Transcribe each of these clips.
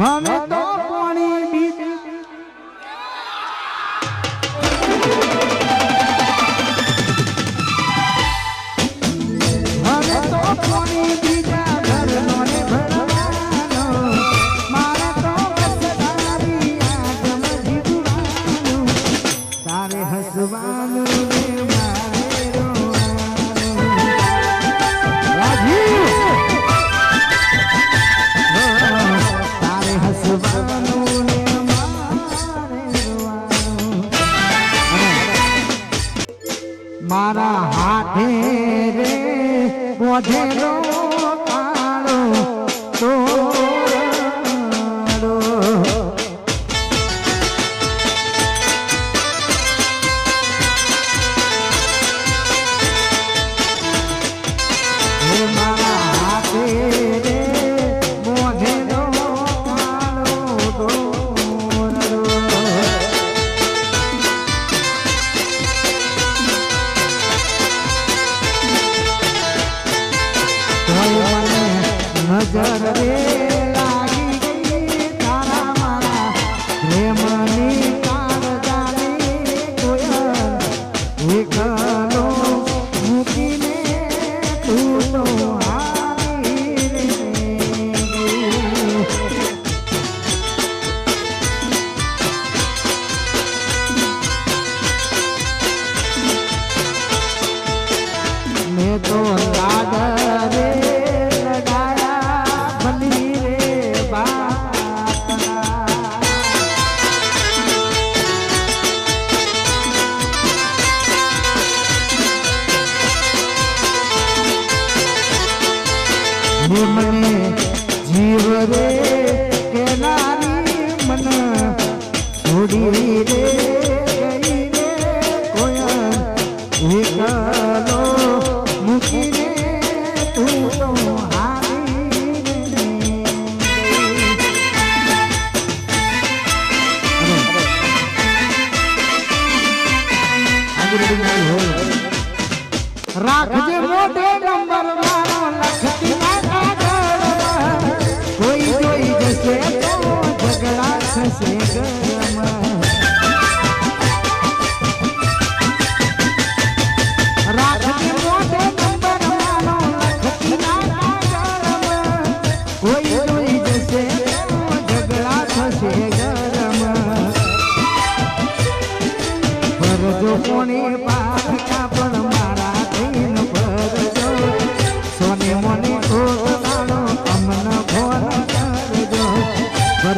અમે તો Dead wrong. નજારા રે. મને જીવ રે કેનારી મન છોડી રે ગઈને કોયા એકાનો મૂકીને તું રાખજે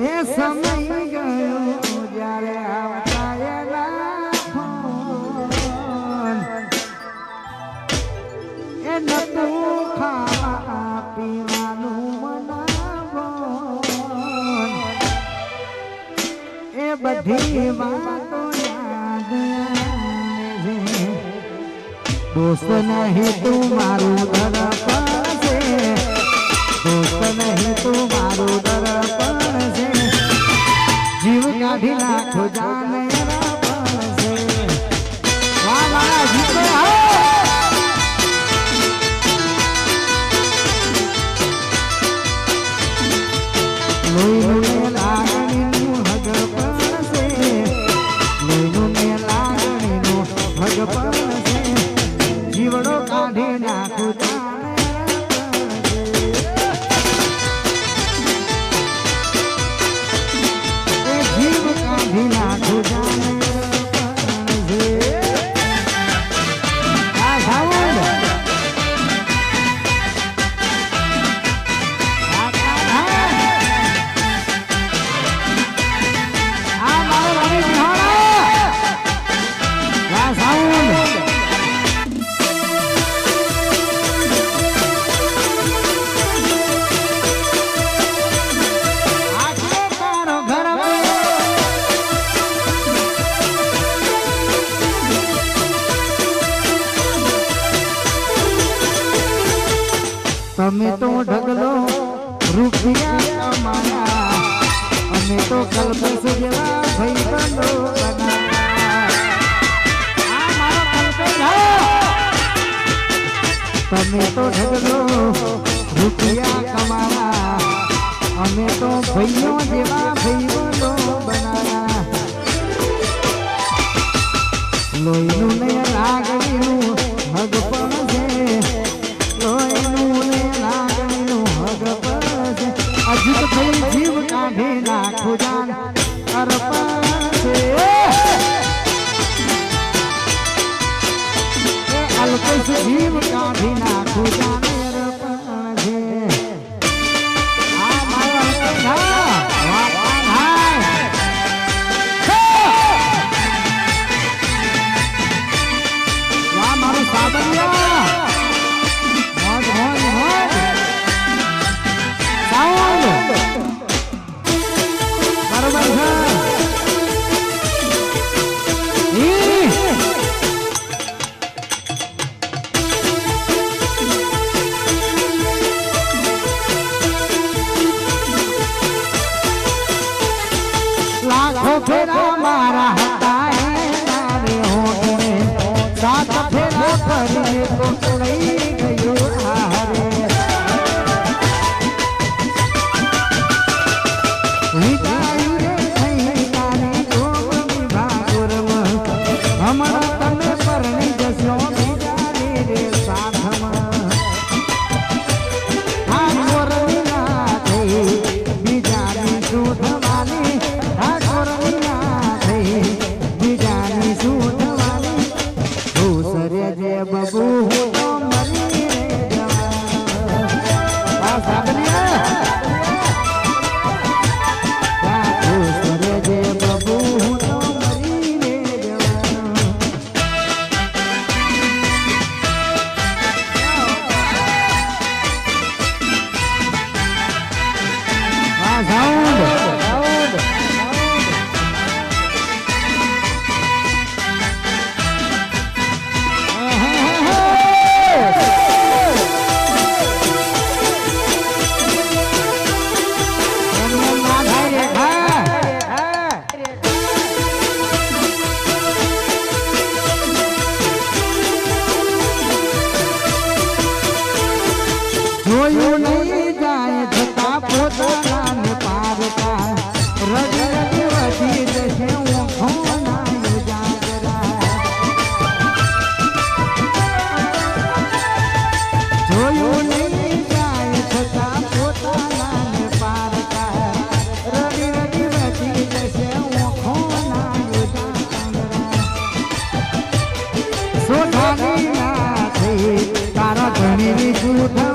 એ સમય ગયો જ્યારે આવતાયેલા ફોન એ નતું ખાવા પીવાનું મનાવોન એ બધી વાતો યાદ દોસ્ત નહીં તું મારું ઘર પાસે દોસ્ત નહીં તું મારું Oh, તમે તો ઢગલો રૂપિયા કમાવા. અમે તો ભાઈઓ જેવા ભાઈઓ બનાવા. લોહીનું ને લાગણીનું હગ પણ છે. લોહીનું ને લાગણીનું હગ પણ છે. અજીત થઈ જીવ કાઢે નાખો જાન. અરપણ છે. કલ્પેશ જીવ કાઢી નાખું ફેરા મારા রে ফুল